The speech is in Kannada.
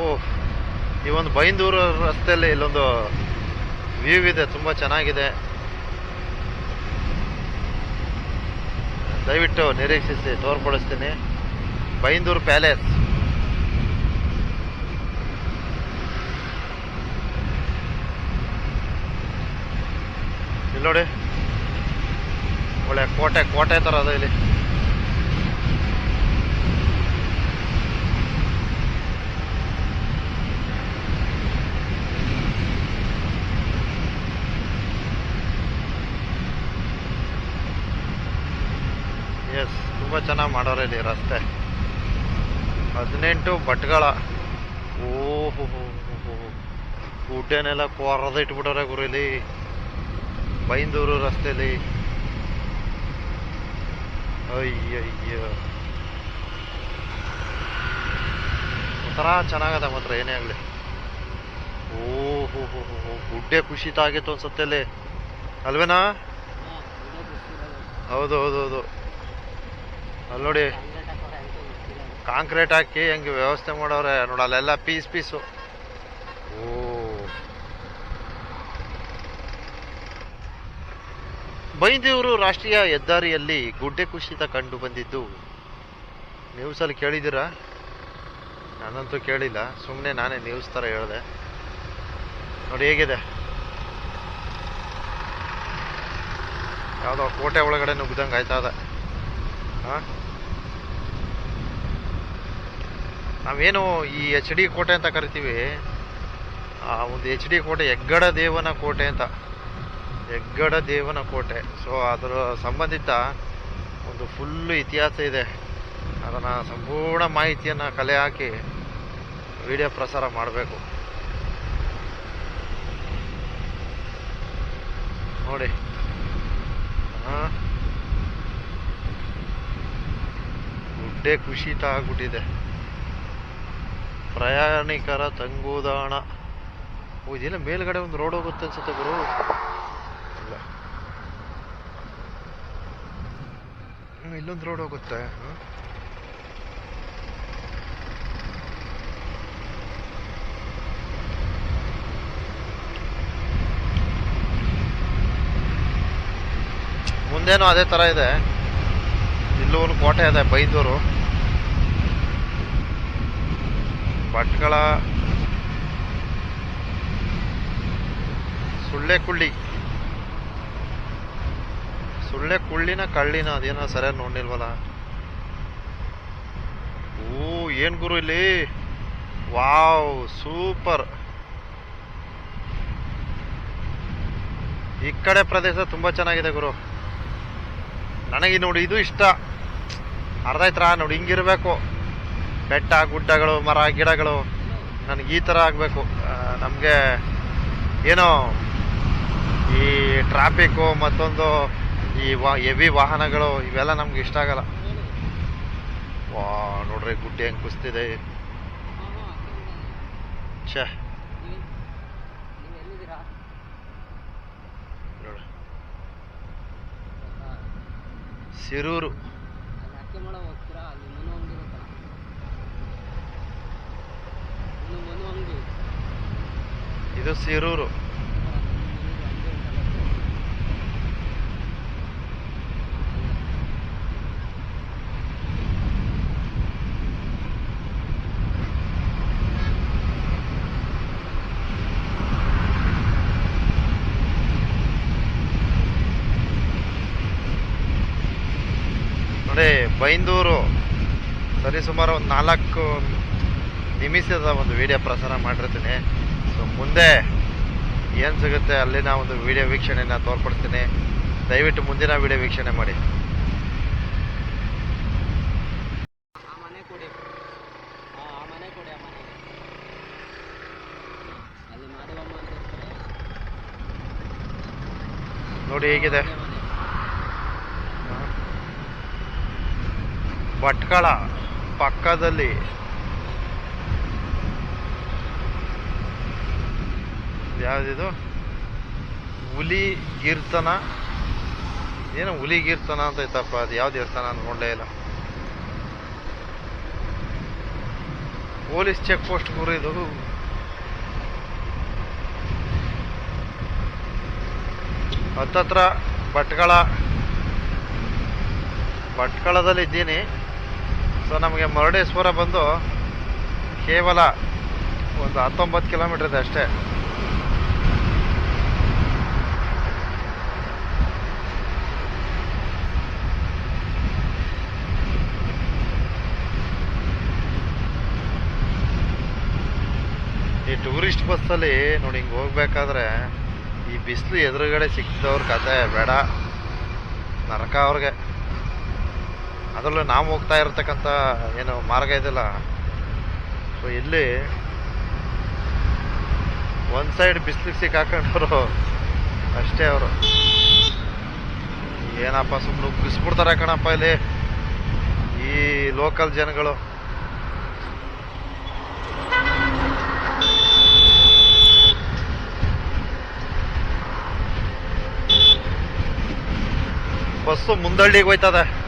ಓ ಈ ಒಂದು ಬೈಂದೂರು ರಸ್ತೆಯಲ್ಲಿ ಇಲ್ಲೊಂದು ವ್ಯೂ ಇದೆ, ತುಂಬ ಚೆನ್ನಾಗಿದೆ. ದಯವಿಟ್ಟು ನಿರೀಕ್ಷಿಸಿ, ತೋರ್ಪಡಿಸ್ತೀನಿ. ಬೈಂದೂರು ಪ್ಯಾಲೇಸ್. ಇಲ್ಲಿ ನೋಡಿ, ಒಳ್ಳೆ ಕೋಟೆ ಕೋಟೆ ಥರ ಅದ ಇಲ್ಲಿ. ಎಸ್ ತುಂಬ ಚೆನ್ನಾಗಿ ಮಾಡೋರು ಇಲ್ಲಿ ರಸ್ತೆ. ಹದಿನೆಂಟು ಭಟ್ಗಳ. ಓಹೋ ಗುಡ್ಡೆನೆಲ್ಲ ಕೊರದ ಇಟ್ಬಿಟ್ಟವ್ರೆ ಗುರು ಇಲ್ಲಿ ಬೈಂದೂರು ರಸ್ತೆಯಲ್ಲಿ ಅಯ್ಯಯ್ಯ. ಒಂಥರ ಚೆನ್ನಾಗದ ಮಾತ್ರ ಏನೇ ಆಗಲಿ. ಓ ಹೋ ಹೋ ಗುಡ್ಡೆ ಖುಷಿತಾಗಿತ್ತು ಆಗಿತ್ತು ಅನ್ಸುತ್ತೆ ಅಲ್ಲಿ ಅಲ್ವೇನಾ? ಹೌದು ಹೌದು ಹೌದು. ಅಲ್ಲಿ ನೋಡಿ, ಕಾಂಕ್ರೀಟ್ ಹಾಕಿ ಹೆಂಗೆ ವ್ಯವಸ್ಥೆ ಮಾಡೋರೆ, ನೋಡಿ, ಅಲ್ಲೆಲ್ಲ ಪೀಸ್ ಪೀಸು. ಓ. ಬೈಂದೂರು ರಾಷ್ಟ್ರೀಯ ಹೆದ್ದಾರಿಯಲ್ಲಿ ಗುಡ್ಡೆ ಕುಸಿತ ಕಂಡು ಬಂದಿದ್ದು. ನ್ಯೂಸಲ್ಲಿ ಕೇಳಿದ್ದೀರಾ? ನಾನಂತೂ ಕೇಳಿಲ್ಲ. ಸುಮ್ಮನೆ ನಾನೇ ನ್ಯೂಸ್ ಥರ ಹೇಳಿದೆ. ನೋಡಿ, ಹೇಗಿದೆ? ಯಾವುದೋ ಕೋಟೆ ಒಳಗಡೆ ನುಗ್ದಂಗೆ ಆಯ್ತಾ ಇದೆ ಹಾಂ? ನಾವೇನು ಈ ಎಚ್ ಡಿ ಕೋಟೆ ಅಂತ ಕರಿತೀವಿ, ಆ ಒಂದು ಎಚ್ ಡಿ ಕೋಟೆ ಹೆಗ್ಗಡ ದೇವನ ಕೋಟೆ ಅಂತ. ಹೆಗ್ಗಡ ದೇವನ ಕೋಟೆ. ಸೊ ಅದರ ಸಂಬಂಧಿತ ಒಂದು ಫುಲ್ಲು ಇತಿಹಾಸ ಇದೆ. ಅದನ್ನು ಸಂಪೂರ್ಣ ಮಾಹಿತಿಯನ್ನು ಕಲೆ ಹಾಕಿ ವಿಡಿಯೋ ಪ್ರಸಾರ ಮಾಡಬೇಕು. ನೋಡಿ. ಹಾಂ. ಗುಡ್ಡೆ ಖುಷಿತ ಆಗ್ಬಿಟ್ಟಿದೆ. ಪ್ರಯಾಣಿಕರ ತಂಗುದಾಣ. ಓ ಮೇಲ್ಗಡೆ ಒಂದು ರೋಡ್ ಹೋಗುತ್ತೆ ಅನ್ಸುತ್ತೆ ಗುರು. ಇಲ್ಲೊಂದು ರೋಡ್ ಹೋಗುತ್ತೆ? ಮುಂದೇನು ಅದೇ ಥರ ಇದೆ. ಇಲ್ಲೂ ಒಂದು ಕೋಟೆ ಇದೆ, ಬೈದೂರು. ಭಟ್ಕಳ ಸುಳ್ಳೆ ಕುಳ್ಳಿ ಸುಳ್ಳೆ ಕುಳ್ಳಿನ ಕಳ್ಳಿನ ಅದೇನೋ ಸರಿಯಾಗಿ ನೋಡಿಲ್ವಲ್ಲ ಓ ಏನ್ ಗುರು ಇಲ್ಲಿ? Wow, super. ಈ ಕಡೆ ಪ್ರದೇಶ ತುಂಬಾ ಚೆನ್ನಾಗಿದೆ ಗುರು. ನನಗೆ ನೋಡಿ ಇದು ಇಷ್ಟ. ಅರ್ಧ ಆಯ್ತಾ ನೋಡಿ ಹಿಂಗಿರ್ಬೇಕು. ಬೆಟ್ಟ ಗುಡ್ಡಗಳು ಮರ ಗಿಡಗಳು ನನಗೆ ಈ ಥರ ಆಗಬೇಕು. ನಮಗೆ ಏನೋ ಈ ಟ್ರಾಫಿಕ್ಕು ಮತ್ತೊಂದು ಈ ವಾ ಹೆವಿ ವಾಹನಗಳು ಇವೆಲ್ಲ ನಮ್ಗೆ ಇಷ್ಟ ಆಗಲ್ಲ. ವಾ ನೋಡ್ರಿ ಗುಡ್ಡೆ ಹೆಂಗೆ ಕುಸ್ತಿದೆ. ಛೇ. ನೋಡಿ. ಸಿರೂರು. ಇದು ಸಿರೂರು. ನೋಡಿ ಬೈಂದೂರು. ಸರಿ ಸುಮಾರು ಒಂದು ನಾಲ್ಕು ನಿಮಿಷದ ಒಂದು ವಿಡಿಯೋ ಪ್ರಸಾರ ಮಾಡಿರ್ತೀನಿ. ಮುಂದೆ ಏನು ಸಿಗುತ್ತೆ ಅಲ್ಲಿನ ಒಂದು ವಿಡಿಯೋ ವೀಕ್ಷಣೆನ ತೋರ್ಪಡ್ತೀನಿ ದಯವಿಟ್ಟು ಮುಂದಿನ ವಿಡಿಯೋ ವೀಕ್ಷಣೆ ಮಾಡಿ. ನೋಡಿ ಹೇಗಿದೆ. ಭಟ್ಕಳ ಪಕ್ಕದಲ್ಲಿ ಯಾವುದಿದು? ಹುಲಿ ಕೀರ್ತನ ಏನೋ ಹುಲಿ ಗೀರ್ತನ ಅಂತ ಐತಪ್ಪ, ಅದು ಯಾವ ದೇವಸ್ಥಾನ ನೋಡಲೇ ಇಲ್ಲ. ಪೊಲೀಸ್ ಚೆಕ್ ಪೋಸ್ಟ್ ಗುರು ಇದು. ಹತ್ತತ್ರ ಭಟ್ಕಳ. ಭಟ್ಕಳದಲ್ಲಿ ಇದ್ದೀನಿ. ಸೊ ನಮಗೆ ಮರುಡೇಶ್ವರ ಬಂದು ಕೇವಲ ಒಂದು ಹತ್ತೊಂಬತ್ತು ಕಿಲೋಮೀಟರ್ ಇದೆ ಅಷ್ಟೇ. ಈ ಟೂರಿಸ್ಟ್ ಬಸ್ಸಲ್ಲಿ ನೋಡಿ ಹಿಂಗೆ ಹೋಗ್ಬೇಕಾದ್ರೆ ಈ ಬಿಸಿಲು ಎದುರುಗಡೆ ಸಿಕ್ಕಿದವ್ರ ಕತೆ, ಬೇಡ. ನರಕ ಅವ್ರಿಗೆ. ಅದರಲ್ಲೂ ನಾವು ಹೋಗ್ತಾ ಇರತಕ್ಕಂಥ ಏನು ಮಾರ್ಗ ಇದೆಯಲ್ಲ ಸೊ ಇಲ್ಲಿ ಒಂದು ಸೈಡ್ ಬಿಸಿಲಿಗೆ ಸಿಕ್ಕಾಕೊಂಡವರು ಅಷ್ಟೇ ಅವರು. ಏನಪ್ಪ ಸುಮ್ಮನೆ ಬಿಸ್ಬಿಡ್ತಾರೆ ಕಣಪ್ಪ ಇಲ್ಲಿ. ಈ ಲೋಕಲ್ ಜನಗಳು. ಬಸ್ಸು ಮುಂದಳ್ಳಿಗೆ ಹೋಯ್ತದೆ.